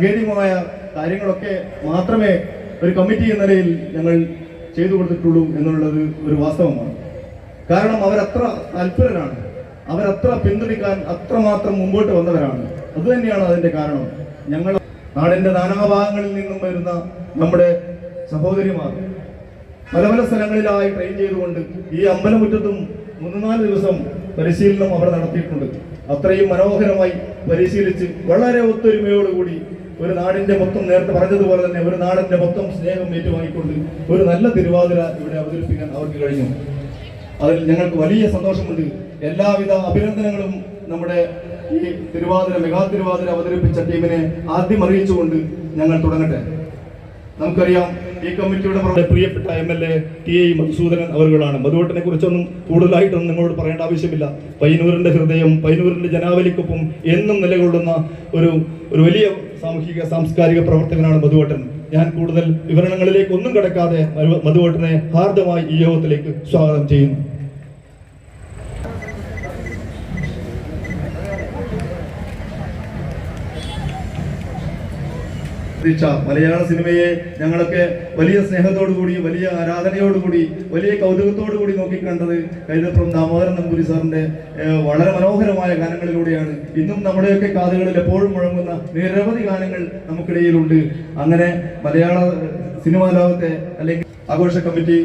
സാങ്കേതികമായ കാര്യങ്ങളൊക്കെ മാത്രമേ ഒരു കമ്മിറ്റി എന്ന നിലയിൽ ഞങ്ങൾ ചെയ്തു കൊടുത്തിട്ടുള്ളൂ എന്നുള്ളത് ഒരു വാസ്തവമാണ്. കാരണം അവരത്ര തൽപരരാണ് അവരത്ര പിന്തുണയ്ക്കാൻ അത്രമാത്രം മുമ്പോട്ട് വന്നവരാണ്. അതുതന്നെയാണ് അതിന്റെ കാരണം. ഞങ്ങൾ നാടിന്റെ നാനാഭാഗങ്ങളിൽ നിന്നും വരുന്ന നമ്മുടെ സഹോദരിമാർ പല പല സ്ഥലങ്ങളിലായി ട്രെയിൻ ചെയ്തുകൊണ്ട് ഈ അമ്പലമുറ്റത്തും മൂന്ന് നാല് ദിവസം പരിശീലനം അവർ നടത്തിയിട്ടുണ്ട്. അത്രയും മനോഹരമായി പരിശീലിച്ച് വളരെ ഒത്തൊരുമയോടുകൂടി ഒരു നാടിന്റെ മൊത്തം നേരത്തെ പറഞ്ഞതുപോലെ തന്നെ ഒരു നാടിന്റെ മൊത്തം സ്നേഹം ഏറ്റുവാങ്ങിക്കൊണ്ട് ഒരു നല്ല തിരുവാതിര ഇവിടെ അവതരിപ്പിക്കാൻ അവർക്ക് കഴിഞ്ഞു. അതിൽ ഞങ്ങൾക്ക് വലിയ സന്തോഷമുണ്ട്. എല്ലാവിധ അഭിനന്ദനങ്ങളും നമ്മുടെ ഈ തിരുവാതിര മെഗാ തിരുവാതിര അവതരിപ്പിച്ച ടീമിനെ ആദ്യം അറിയിച്ചുകൊണ്ട് ഞങ്ങൾ തുടങ്ങട്ടെ. നമുക്കറിയാം ഈ കമ്മിറ്റിയുടെ പ്രിയപ്പെട്ട M L A T I Madhusudanan അവരുകളാണ്. മധുവട്ടനെ കുറിച്ചൊന്നും കൂടുതലായിട്ടൊന്നും നിങ്ങളോട് പറയേണ്ട ആവശ്യമില്ല. പൈനൂറിന്റെ ഹൃദയം പൈനൂറിന്റെ ജനാവലിക്കൊപ്പം എന്നും നിലകൊള്ളുന്ന ഒരു ഒരു വലിയ സാമൂഹിക സാംസ്കാരിക പ്രവർത്തകനാണ് മധുവട്ടൻ. ഞാൻ കൂടുതൽ വിവരണങ്ങളിലേക്ക് ഒന്നും കടക്കാതെ മധു- മധുവട്ടനെ ഹാർദമായി ഈ യോഗത്തിലേക്ക് സ്വാഗതം ചെയ്യുന്നു. പ്രതീക്ഷ മലയാള സിനിമയെ ഞങ്ങളൊക്കെ വലിയ സ്നേഹത്തോടുകൂടി വലിയ ആരാധനയോടുകൂടി വലിയ കൗതുകത്തോടുകൂടി നോക്കിക്കണ്ടത് കൈതപ്പുറം ദാമോദരൻ നമ്പൂരി സാറിന്റെ വളരെ മനോഹരമായ ഗാനങ്ങളിലൂടെയാണ്. ഇന്നും നമ്മുടെയൊക്കെ കാതുകളിൽ എപ്പോഴും മുഴങ്ങുന്ന നിരവധി ഗാനങ്ങൾ നമുക്കിടയിലുണ്ട്. അങ്ങനെ മലയാള സിനിമാ ലോകത്തെ അല്ലെങ്കിൽ ആഘോഷ കമ്മിറ്റി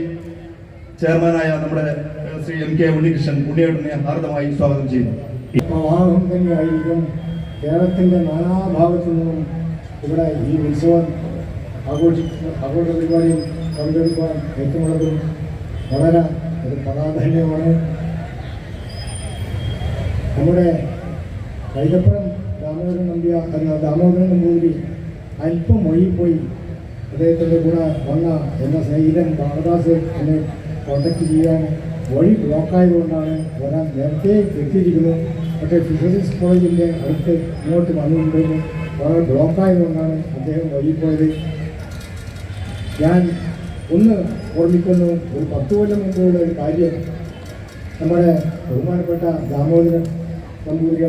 ചെയർമാനായ നമ്മുടെ ശ്രീ എം കെ ഉണ്ണികൃഷ്ണൻ ഉണ്ണിയേട്ടനെ ഹാർദമായി സ്വാഗതം ചെയ്യുന്നു. പ്രവാഹം തന്നെയായിരിക്കും കേരളത്തിന്റെ നാനാഭാഗത്തു നിന്നും ഇവിടെ ഈ ഉത്സവം ആഘോഷിക്കുന്ന ആഘോഷ പരിപാടിയിൽ പങ്കെടുക്കുവാൻ എത്തുന്നതും വളരെ ഒരു പ്രാധാന്യമാണ് നമ്മുടെ കൈതപ്പുറം ദാമോദരൻ നമ്പ്യ എന്ന ദാമോദരൻ നമ്പൂതിരി അല്പം മൊഴിപ്പോയി അദ്ദേഹത്തിന്റെ കൂടെ വന്ന എന്ന സ്നേഹിതൻ ബാലദാസ് എന്നെ കോൺടാക്ട് ചെയ്യാൻ വഴി ബ്ലോക്കായതുകൊണ്ടാണ് വരാൻ നേരത്തെ എത്തിയിരിക്കുന്നത്. പക്ഷേ ഫിഷറീസ് കോളേജിന്റെ അടുത്ത് ഇങ്ങോട്ട് വന്നിട്ടുണ്ടെന്ന് വളരെ ബ്ലോക്കായതുകൊണ്ടാണ് അദ്ദേഹം വഴിപ്പോയത് ഞാൻ ഒന്ന് ഓർമ്മിക്കുന്നു ഒരു പത്ത് കൊല്ലം മുമ്പുള്ള ഒരു കാര്യം. നമ്മുടെ ബഹുമാനപ്പെട്ട ദാമോദരൻ നമ്പൂതിരി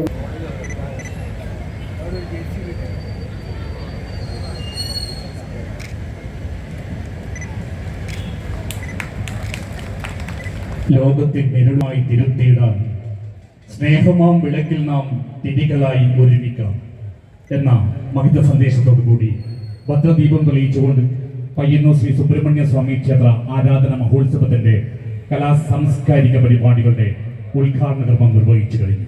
ലോകത്തെ മെരുളായി തിരുത്തിയിടാൻ സ്നേഹമാം വിളക്കിൽ നാം തിരികളായി ഒരുമിക്കാം. എന്ന മഹിത സന്ദേശത്തോടുകൂടി ഭദ്രദീപം തെളിയിച്ചുകൊണ്ട് പയ്യന്നൂർ ശ്രീ സുബ്രഹ്മണ്യ സ്വാമി ക്ഷേത്ര ആരാധന മഹോത്സവത്തിന്റെ കലാ സാംസ്കാരിക പരിപാടികളുടെ ഉദ്ഘാടന കർമ്മം നിർവഹിച്ചു കഴിഞ്ഞു.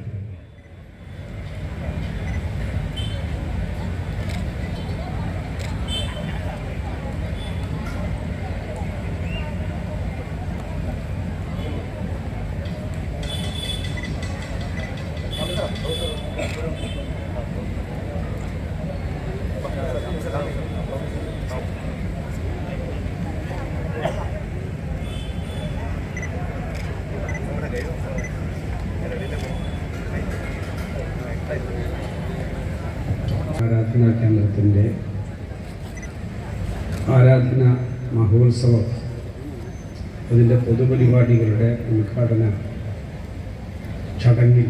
ആരാധനാ കേന്ദ്രത്തിന്റെ ആരാധന മഹോത്സവം. അതിന്റെ പൊതുപരിപാടികളുടെ ഉദ്ഘാടന ചടങ്ങിൽ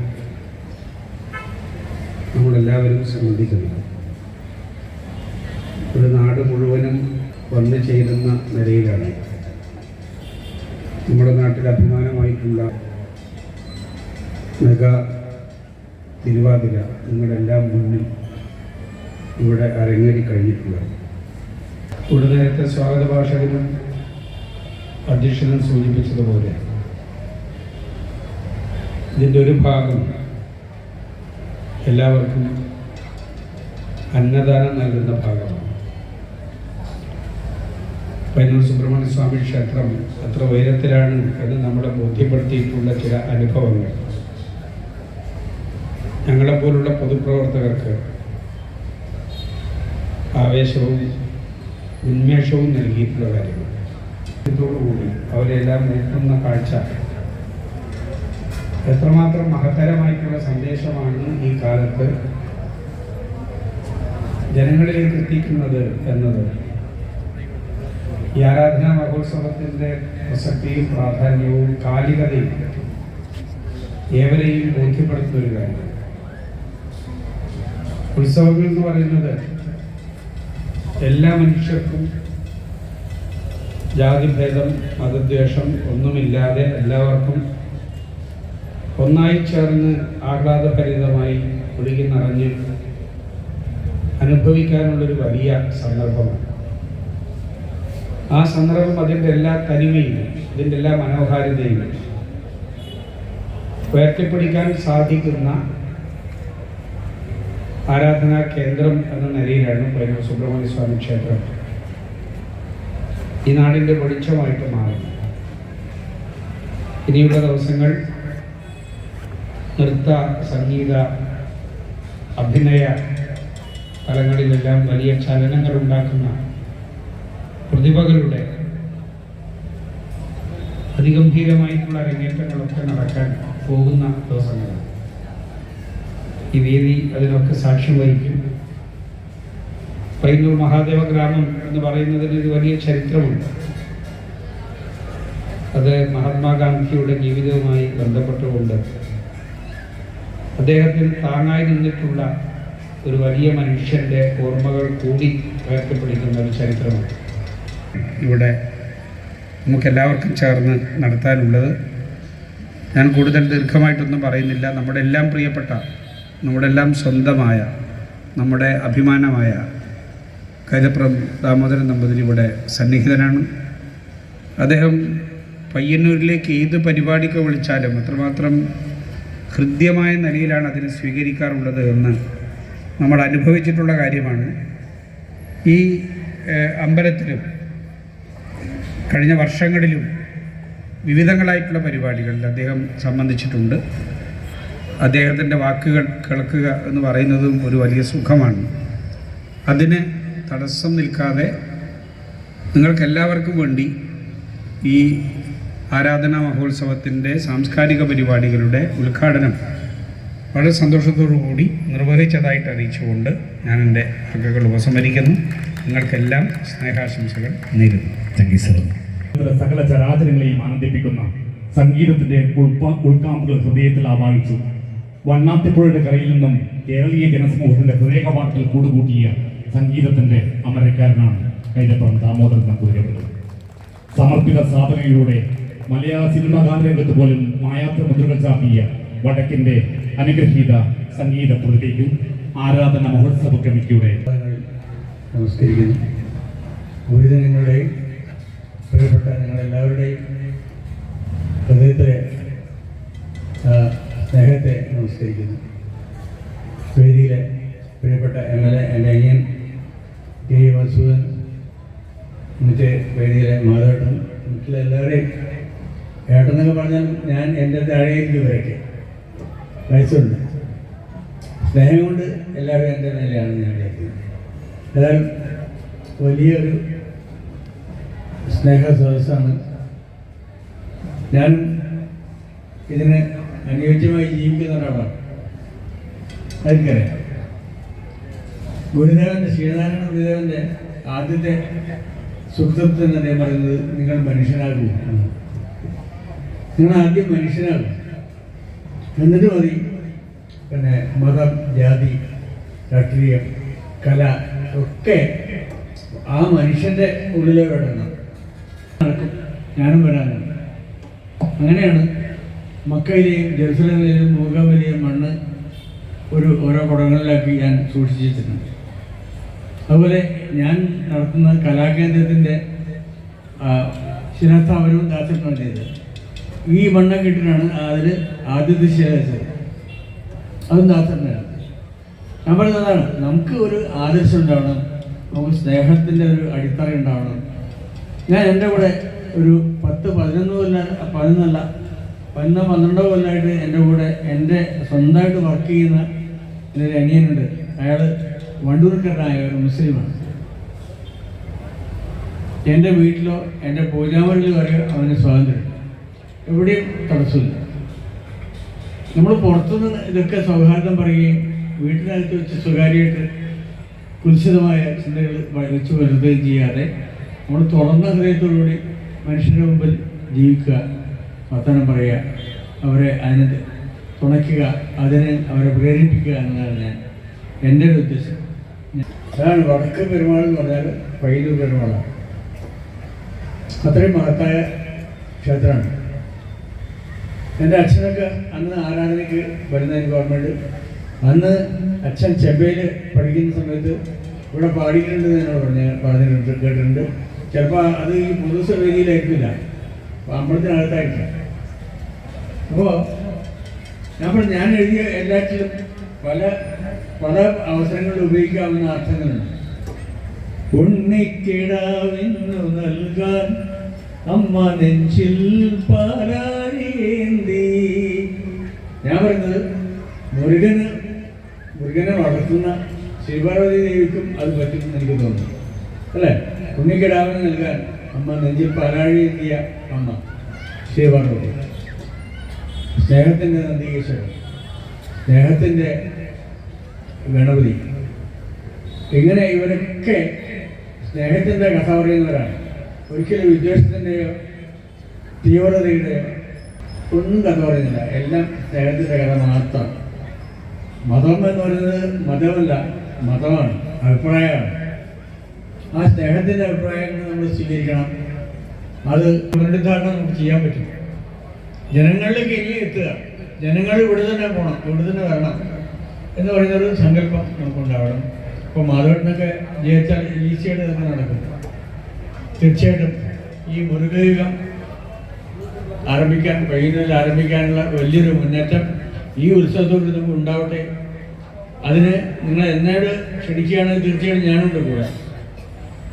നമ്മളെല്ലാവരും സംബന്ധിക്കുന്നത് ഒരു നാട് മുഴുവനും വന്നു ചേരുന്ന നിലയിലാണ്. നമ്മുടെ നാട്ടിൽ അഭിമാനമായിട്ടുള്ള മെഗാ തിരുവാതിര നിങ്ങളെല്ലാം മുന്നിൽ ഇവിടെ അരങ്ങേറി കഴിഞ്ഞിട്ടുള്ളത്. ഇവിടെ നേരത്തെ സ്വാഗത ഭാഷകനും അധ്യക്ഷനും സൂചിപ്പിച്ചതുപോലെ ഇതിന്റെ ഒരു ഭാഗം എല്ലാവർക്കും അന്നദാനം നൽകുന്ന ഭാഗമാണ്. പയ്യന്നൂർ സുബ്രഹ്മണ്യ സ്വാമി ക്ഷേത്രം എത്ര ഉയരത്തിലാണ് എന്ന് നമ്മളെ ബോധ്യപ്പെടുത്തിയിട്ടുള്ള ചില അനുഭവങ്ങൾ. ഞങ്ങളെപ്പോലുള്ള പൊതുപ്രവർത്തകർക്ക് ആവേശവും ഉന്മേഷവും നൽകിയിട്ടുള്ള കാര്യങ്ങൾ. ഇതോടുകൂടി അവരെല്ലാം നിൽക്കുന്ന കാഴ്ച എത്രമാത്രം മഹത്തരമായിട്ടുള്ള സന്ദേശമാണ് ഈ കാലത്ത് ജനങ്ങളിലേക്ക് എത്തിക്കുന്നത് എന്നത്. ഈ ആരാധനാ മഹോത്സവത്തിന്റെ പ്രസക്തിയും പ്രാധാന്യവും കാലികതയും ഏവരെയും ബോധ്യപ്പെടുത്തുന്ന ഒരു കാര്യം ഉത്സവങ്ങൾ എന്ന് പറയുന്നത് എല്ലാ മനുഷ്യർക്കും ജാതിഭേദം മതദ്വേഷം ഒന്നുമില്ലാതെ എല്ലാവർക്കും ഒന്നായി ചേർന്ന് ആഹ്ലാദഭരിതമായി ഒഴുകി നിറഞ്ഞ് അനുഭവിക്കാനുള്ളൊരു വലിയ സന്ദർഭമാണ്. ആ സന്ദർഭം അതിന്റെ എല്ലാ തനിമയും ഇതിന്റെ എല്ലാ മനോഹാരിതയും ഉയർത്തിപ്പിടിക്കാൻ സാധിക്കുന്ന ആരാധനാ കേന്ദ്രം എന്ന നിലയിലാണ് പയ്യന്നൂർ സുബ്രഹ്മണ്യ സ്വാമി ക്ഷേത്രം. ഈ നാടിന്റെ വെളിച്ചമായിട്ട് മാറുന്നത് ഇനിയുള്ള ദിവസങ്ങൾ നൃത്ത സംഗീത അഭിനയ തലങ്ങളിലെല്ലാം വലിയ ചലനങ്ങൾ ഉണ്ടാക്കുന്ന പ്രതിഭകളുടെ അതിഗംഭീരമായിട്ടുള്ള അരങ്ങേറ്റങ്ങളൊക്കെ നടക്കാൻ പോകുന്ന ദിവസങ്ങളാണ്. ഈ വേദി അതിനൊക്കെ സാക്ഷ്യം വഹിക്കും. പയ്യന്നൂർ മഹാദേവ ഗ്രാമം എന്ന് പറയുന്നതിന് ഒരു വലിയ ചരിത്രമുണ്ട്. അത് മഹാത്മാഗാന്ധിയുടെ ജീവിതവുമായി ബന്ധപ്പെട്ടുകൊണ്ട്. അദ്ദേഹത്തിന് താങ്ങായി നിന്നിട്ടുള്ള ഒരു വലിയ മനുഷ്യന്റെ ഓർമ്മകൾ കൂടി ഉയർത്തിപ്പിടിക്കുന്ന ഒരു ചരിത്രമാണ്. ഇവിടെ നമുക്കെല്ലാവർക്കും ചേർന്ന് നടത്താനുള്ളത്. ഞാൻ കൂടുതൽ ദീർഘമായിട്ടൊന്നും പറയുന്നില്ല. നമ്മുടെ എല്ലാം പ്രിയപ്പെട്ട നമ്മുടെ എല്ലാം സ്വന്തമായ നമ്മുടെ അഭിമാനമായ കൈതപ്രം ദാമോദരൻ നമ്പൂതിരി ഇവിടെ സന്നിഹിതനാണ് അദ്ദേഹം പയ്യന്നൂരിലേക്ക് ഏത് പരിപാടിക്ക് വിളിച്ചാലും അത്രമാത്രം ഹൃദ്യമായ നിലയിലാണ് അതിനെ സ്വീകരിക്കാറുള്ളത് എന്ന് നമ്മൾ അനുഭവിച്ചിട്ടുള്ള കാര്യമാണ്. ഈ അമ്പലത്തിലും കഴിഞ്ഞ വർഷങ്ങളിലും വിവിധങ്ങളായിട്ടുള്ള പരിപാടികളിൽ അദ്ദേഹം സംബന്ധിച്ചിട്ടുണ്ട്. അദ്ദേഹത്തിന്റെ വാക്കുകൾ കേൾക്കുക എന്ന് പറയുന്നതും ഒരു വലിയ സുഖമാണ്. അതിന് തടസ്സം നിൽക്കാതെ നിങ്ങൾക്കെല്ലാവർക്കും വേണ്ടി ഈ ആരാധനാ മഹോത്സവത്തിന്റെ സാംസ്കാരിക പരിപാടികളുടെ ഉദ്ഘാടനം വളരെ സന്തോഷത്തോടു കൂടി നിർവഹിച്ചതായിട്ട് അറിയിച്ചുകൊണ്ട് ഞാൻ എന്റെ വാക്കുകൾ ഉപസംഹരിക്കുന്നു. നിങ്ങൾക്കെല്ലാം സ്നേഹാശംസകൾ നേരുന്നു. താങ്ക് യു സർ സകല ചരാചരങ്ങളെയും ആനന്ദിപ്പിക്കുന്ന സംഗീതത്തിന്റെ ഉൾപ്പ ഉൾക്കാമ്പുകൾ ഹൃദയത്തിൽ ആവാഹിച്ചു. വണ്ണാത്തിപ്പുഴയുടെ കരയിൽ നിന്നും കേരളീയ ജനസമൂഹത്തിന്റെ ഹൃദയവാക്കിൽ കൂടുകൂട്ടിയ സംഗീതത്തിന്റെ അമരക്കാരനാണ് കൈതപ്പുറം ദാമോദരൻ നമ്പൂതിരി സമർപ്പിത സാധനയിലൂടെ മലയാള സിനിമാ ഗാനരംഗത്ത് പോലും മായാത്ത മുദ്രകൾ ചാർത്തിയ വടക്കിന്റെ അനുഗ്രഹീത സംഗീത പ്രതിഭയ്ക്കും ആരാധന മഹോത്സവ കമ്മിറ്റിയുടെ നമസ്കരിക്കുന്നു. പ്രിയപ്പെട്ട നിങ്ങളെല്ലാവരുടെയും ഹൃദയത്തിലെ ആ, സ്നേഹത്തെ നമസ്കരിക്കുന്നു വേദിയിലെ പ്രിയപ്പെട്ട എം എൽ എ എന്റെ അനിയൻ കെ ഇ മസൂദൻ മറ്റേ വേദിയിലെ മാധവേട്ടൻ മറ്റുള്ള എല്ലാവരെയും ഏട്ടെന്നൊക്കെ പറഞ്ഞാൽ ഞാൻ എന്റെ താഴേക്ക് വരട്ടെ വയസ്സുണ്ട്. സ്നേഹം കൊണ്ട് എല്ലാവരും എന്റെ നിലയാണ് ഞാൻ വിചാരിക്കുന്നത് ഏതായാലും വലിയൊരു സ്നേഹ സദസ്സാണ്. ഞാൻ ഇതിന് അനുയോജ്യമായി ജീവിക്കുന്ന ഒരാളാണ്. അതെനിക്കറിയാം ഗുരുദേവന്റെ ശ്രീനാരായണ ഗുരുദേവന്റെ ആദ്യത്തെ സുഹൃത്ത് എന്ന് അദ്ദേഹം പറയുന്നത് നിങ്ങൾ മനുഷ്യനാകൂ. നിങ്ങൾ ആദ്യം മനുഷ്യനാകും. എന്നിട്ട് മതി. പിന്നെ മതം ജാതി രാഷ്ട്രീയം കല ഒക്കെ ആ മനുഷ്യന്റെ ഉള്ളിലെ നടക്കും ഞാനും വരാനുണ്ട്. അങ്ങനെയാണ് മക്കയിലെയും ജെറുസലേമിലെയും മൂകാമിലെയും മണ്ണ് ഒരു ഓരോ കുടങ്ങളിലാക്കി ഞാൻ സൂക്ഷിച്ചു വെച്ചിട്ടുണ്ട് അതുപോലെ ഞാൻ നടത്തുന്ന കലാകേന്ദ്രത്തിന്റെ ശിലാസ്ഥാപനവും ദാസത്വം ചെയ്തത്. ഈ മണ്ണൊക്കെ ഇട്ടിട്ടാണ് അതിൽ ആദ്യത്തെ ശില അതും ദാസനാണ് ഞാൻ പറയുന്നതാണ് നമുക്ക് ഒരു ആദർശം ഉണ്ടാവണം നമുക്ക് സ്നേഹത്തിന്റെ ഒരു അടിത്തറ ഉണ്ടാവണം. ഞാൻ എന്റെ കൂടെ ഒരു പത്ത് പതിനൊന്ന് കൊല്ലം പതിനൊന്നല്ല പതിനൊന്നോ പന്ത്രണ്ടോ കൊല്ലമായിട്ട് എന്റെ കൂടെ എന്റെ സ്വന്തമായിട്ട് വർക്ക് ചെയ്യുന്ന എന്റെ ഒരു അനിയനുണ്ട്. അയാൾ വണ്ടൂർക്കാരനായ ഒരു മുസ്ലിമാണ്. എന്റെ വീട്ടിലോ എന്റെ പൂജാമുറിയിലോ വരെ അവന് സ്വാതന്ത്ര്യം എവിടെയും തടസ്സമില്ല. നമ്മൾ പുറത്തുനിന്ന് ഇതൊക്കെ സൗഹാർദ്ദം പറയുകയും വീട്ടിനകത്ത് വെച്ച് സ്വകാര്യമായിട്ട് കുൽസിതമായ ചിന്തകൾ വെച്ച് വരുത്തുകയും ചെയ്യാതെ നമ്മൾ തുറന്ന ഹൃദയത്തോടുകൂടി മനുഷ്യരുടെ മുമ്പിൽ ജീവിക്കുക വർത്തമാനം പറയുക അവരെ അതിന് തുണയ്ക്കുക അതിനെ അവരെ പ്രേരിപ്പിക്കുക എന്നതാണ് ഞാൻ എന്റെ ഒരു ഉദ്ദേശം. അതാണ് വടക്ക് പെരുമാൾ എന്ന് പറഞ്ഞാൽ പൈതു പെരുമാളാണ്. അത്രയും മഹത്തായ ക്ഷേത്രമാണ്. എന്റെ അച്ഛനൊക്കെ അന്ന് ആരാധനയ്ക്ക് വരുന്നതിന് ഗവൺമെന്റ് അന്ന് അച്ഛൻ ചെമ്പയിൽ പഠിക്കുന്ന സമയത്ത് ഇവിടെ പാടിയിട്ടുണ്ട് എന്ന് എന്നോട് പറഞ്ഞു. പറഞ്ഞിട്ടുണ്ട് കേട്ടിട്ടുണ്ട്. ചിലപ്പോൾ അത് ഈ പുതുസ വേദിയിലായിരിക്കില്ല. അമ്പലത്തിനകത്തായിരിക്കും. അപ്പോൾ ഞാൻ ഞാൻ എഴുതിയ എല്ലാറ്റിലും പല പല അവസരങ്ങളിൽ ഉപയോഗിക്കാവുന്ന അർത്ഥങ്ങളുണ്ട്. ഉണ്ണിക്കിടാവിന്നു നൽകാൻ അമ്മ നെഞ്ചിൽ പാലാഴിയേന്തി ഞാൻ പറയുന്നത് മുരുകന് മുരുകനെ വളർത്തുന്ന ശിവപാർവതി ദേവിക്കും അത് പറ്റുമെന്ന് എനിക്ക് തോന്നുന്നു. അല്ലേ? ഉണ്ണിക്കിടാവിന് നൽകാൻ അമ്മ നെഞ്ചിൽ പാലാഴിയേന്തിയ അമ്മ ശിവപാർവതി സ്നേഹത്തിന്റെ നന്ദികേശ്വരൻ സ്നേഹത്തിന്റെ ഗണപതി. ഇങ്ങനെ ഇവരൊക്കെ സ്നേഹത്തിന്റെ കഥ പറയുന്നവരാണ് ഒരിക്കലും വിദ്വേഷത്തിന്റെയോ തീവ്രതയുടെ ഒന്നും കഥ പറയുന്നില്ല. എല്ലാം സ്നേഹത്തിന്റെ കഥ മാത്രം. മതം എന്ന് പറയുന്നത് മതമല്ല മതമാണ് അഭിപ്രായമാണ്. ആ സ്നേഹത്തിന്റെ അഭിപ്രായങ്ങൾ നമ്മൾ സ്വീകരിക്കണം. അത് പുനരുദ്ധാരണം നമുക്ക് ചെയ്യാൻ പറ്റും. ജനങ്ങളിലേക്ക് ഇനി എത്തുക. ജനങ്ങൾ ഇവിടെ തന്നെ പോകണം ഇവിടെ തന്നെ വരണം എന്ന് പറയുന്നൊരു സങ്കല്പം നമുക്കുണ്ടാവണം. ഇപ്പോൾ മാധവനൊക്കെ ജയിച്ചാൽ ഈസിയായിട്ട് തന്നെ നടക്കും. തീർച്ചയായിട്ടും ഈ മുരുകയുഗം ആരംഭിക്കാൻ കഴിയുന്നതിൽ ആരംഭിക്കാനുള്ള വലിയൊരു മുന്നേറ്റം ഈ ഉത്സവത്തോട് നമുക്ക് ഉണ്ടാവട്ടെ. അതിന് നിങ്ങൾ എന്നോട് ക്ഷണിക്കുകയാണെങ്കിൽ തീർച്ചയായിട്ടും ഞാനുണ്ട് കൂടെ.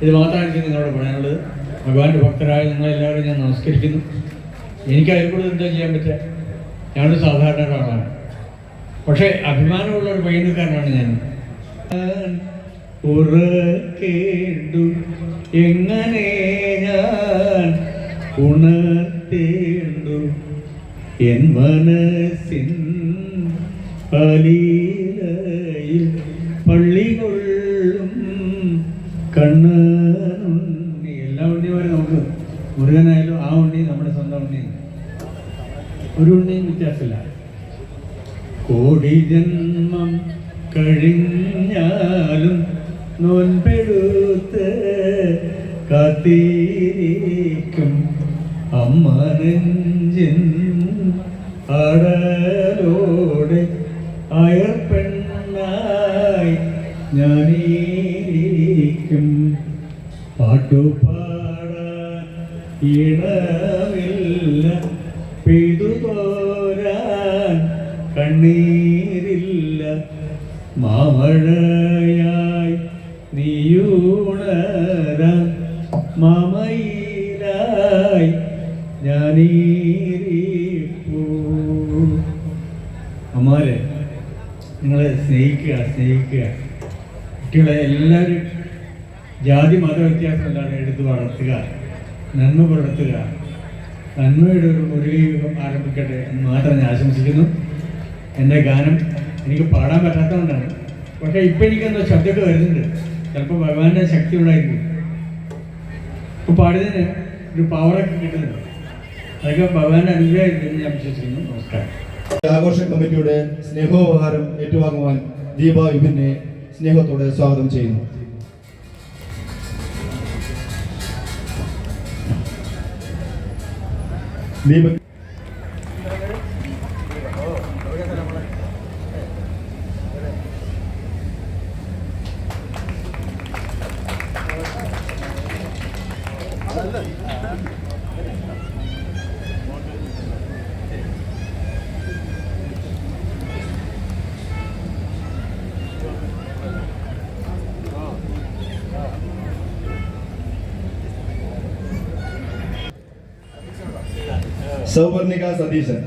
ഇത് മാത്രമാണ് എനിക്ക് നിങ്ങളോട് പറയാനുള്ളത്. ഭഗവാന്റെ ഭക്തരായ നിങ്ങളെല്ലാവരും ഞാൻ നമസ്കരിക്കുന്നു. എനിക്ക് അതിനോട് എന്താ ചെയ്യാൻ പറ്റുക? ഞാനൊരു സാധാരണ ഒരാളാണ് പക്ഷേ അഭിമാനമുള്ള ഒരു പയ്യനുകാരനാണ് ഞാൻ. ഉറക്കേണ്ടു എങ്ങനെ ഞാൻ ഉണർത്തേണ്ടു എൻ മനസ്സിൻ പലീലയിൽ ഒരു ഉണ്ണിയും വ്യത്യാസമില്ല. കോടി ജന്മം കഴിഞ്ഞാലും നോൻപെടുത്ത് കാത്തിരിക്കും അമ്മ മാമയിലായി ഞാനീരിപ്പൂ അമ്മാരെ നിങ്ങളെ സ്നേഹിക്കുക സ്നേഹിക്കുക. കുട്ടികളെ എല്ലാവരും ജാതി മത വ്യത്യാസമില്ലാതെ എടുത്ത് വളർത്തുക നന്മ പുലർത്തുക. നന്മയുടെ ഒരു മുരുകയുഗം ആരംഭിക്കട്ടെ എന്ന് മാത്രം ഞാൻ ആശംസിക്കുന്നു. എന്റെ ഗാനം എനിക്ക് പാടാൻ പറ്റാത്തതുകൊണ്ടാണ്. പക്ഷേ ഇപ്പം എനിക്കെന്തോ ശബ്ദമൊക്കെ വരുന്നുണ്ട്. ചിലപ്പോൾ ഭഗവാന്റെ ശക്തി ഉണ്ടായിരിക്കും. ഇപ്പോൾ പാടിയതിന് ഒരു പവറൊക്കെ കിട്ടുന്നുണ്ട്. അതൊക്കെ ഭഗവാന്റെ എന്ന് ഞാൻ വിശ്വസിക്കുന്നു. നമസ്കാരം. ആഘോഷ കമ്മിറ്റിയുടെ സ്നേഹോപഹാരം ഏറ്റുവാങ്ങുവാൻ ദീപ വിപിനെ സ്നേഹത്തോടെ സ്വാഗതം ചെയ്യുന്നു. ദീപ സൗവർണിക സതീശൻ.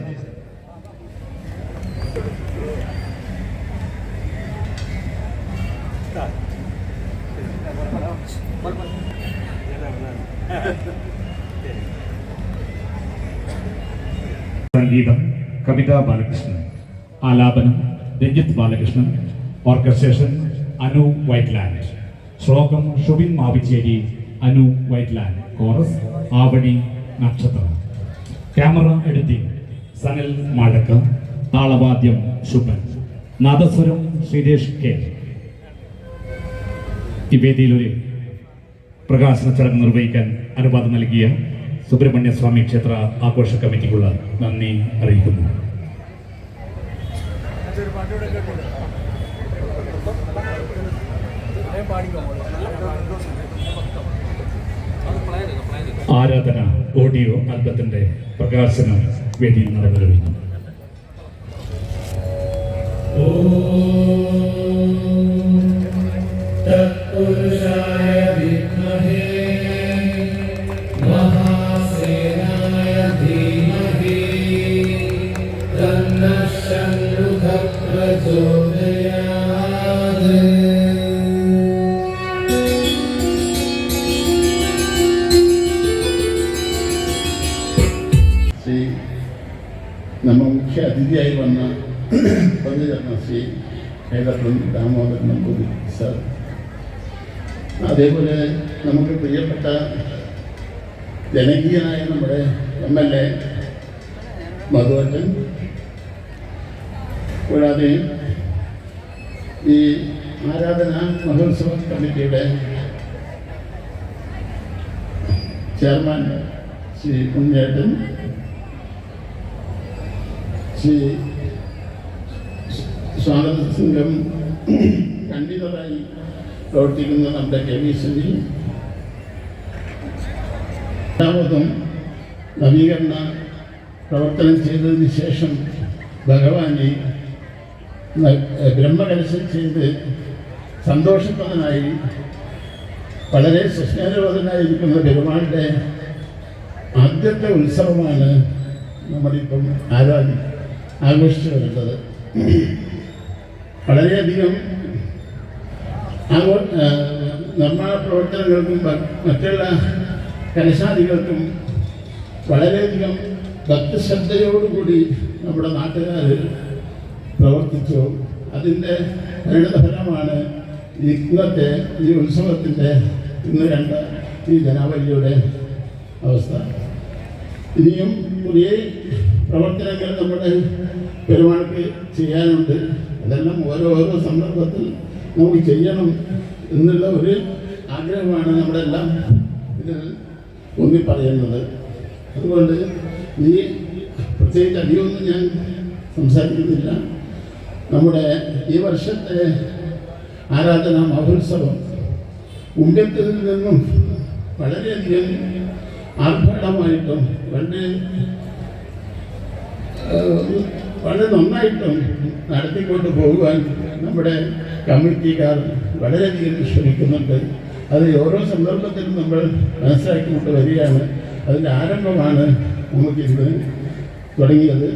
സംഗീതം കവിത ബാലകൃഷ്ണൻ ആലാപനം രഞ്ജിത്ത് ബാലകൃഷ്ണൻ ഓർക്കസ്ട്രേഷൻ അനു വൈറ്റ്ലാൻഡ്. ശ്ലോകം Shubin Mavichery Anu Whiteland. Chorus Avani Nakshatram. Camera editing Sanal Mazhakka താളവാദ്യം Shubhan നാദസ്വരം ശ്രീരേഷ് കെ. ഈ വേദിയിൽ ഒരു പ്രകാശന ചടങ്ങ് നിർവഹിക്കാൻ അനുവാദം നൽകിയ സുബ്രഹ്മണ്യ സ്വാമി ക്ഷേത്ര ആഘോഷ കമ്മിറ്റിക്കുള്ള നന്ദി അറിയിക്കുന്നു. ആരാധന ഓഡിയോ ആൽബത്തിന്റെ പ്രകാശനം വേദിയിൽ നടന്നു കഴിഞ്ഞു ശ്രീ നമ്മ മുഖ്യ അതിഥിയായി വന്ന പങ്കുചേർന്ന ശ്രീ കേരളത്തിൽ ദാമോദരൻ നമ്പൂതിരി സർ. അതേപോലെ നമുക്ക് പ്രിയപ്പെട്ട ജനകീയനായ നമ്മുടെ എം എൽ എ മധുവറ്റൻ കൂടാതെ ഈ ആരാധന മഹോത്സവ കമ്മിറ്റിയുടെ ചെയർമാൻ ശ്രീ ഉണ്ണിയേട്ടൻ ശ്രീ സ്വാഗത സംഘം കൺവീനറായി പ്രവർത്തിക്കുന്ന നമ്മുടെ കെ വി സുനിൽ. രണ്ടാമതും നവീകരണ പ്രവർത്തനം ചെയ്തതിന് ശേഷം ഭഗവാനെ ബ്രഹ്മകലശം ചെയ്ത് സന്തോഷപ്രദനായി വളരെ സുസ്മേരവതനായിരിക്കുന്ന പെരുമാളുടെ ആദ്യത്തെ ഉത്സവമാണ് നമ്മളിപ്പം ആരാധി ആഘോഷിച്ചു വളരെയധികം ആഘോ നിർമ്മാണ പ്രവർത്തനങ്ങൾക്കും മറ്റുള്ള കലശാദികൾക്കും വളരെയധികം ഭക്തിശ്രദ്ധയോടുകൂടി നമ്മുടെ നാട്ടുകാർ പ്രവർത്തിച്ചു. അതിന്റെ പരിണതഫലമാണ് ഇന്നത്തെ ഈ ഉത്സവത്തിന്റെ ഇന്ന് രണ്ട് ഈ ജനാവലിയുടെ അവസ്ഥ. ഇനിയും പുതിയ പ്രവർത്തനങ്ങൾ നമ്മുടെ പെരുമാൾക്ക് ചെയ്യാനുണ്ട്. അതെല്ലാം ഓരോരോ ഓരോ സന്ദർഭത്തിൽ നമുക്ക് ചെയ്യണം എന്നുള്ള ഒരു ആഗ്രഹമാണ് നമ്മുടെ എല്ലാം ഇതിൽ ഒന്നി പറയുന്നത് അതുകൊണ്ട് ഈ പ്രത്യേകിച്ച് അധികമൊന്നും ഞാൻ സംസാരിക്കുന്നില്ല. നമ്മുടെ ഈ വർഷത്തെ ആരാധന മഹോത്സവം ഉണ്ടത്തിൽ നിന്നും വളരെയധികം ആർഭാടമായിട്ടും വളരെ വളരെ നന്നായിട്ടും നടത്തിക്കൊണ്ട് പോകുവാൻ നമ്മുടെ കമ്മിറ്റിക്കാർ വളരെയധികം ശ്രമിക്കുന്നുണ്ട് അത് ഓരോ സന്ദർഭത്തിലും നമ്മൾ മനസ്സിലാക്കിക്കൊണ്ട് വരികയാണ്. അതിന്റെ ആരംഭമാണ് നമുക്കിന്ന് തുടങ്ങിയത്.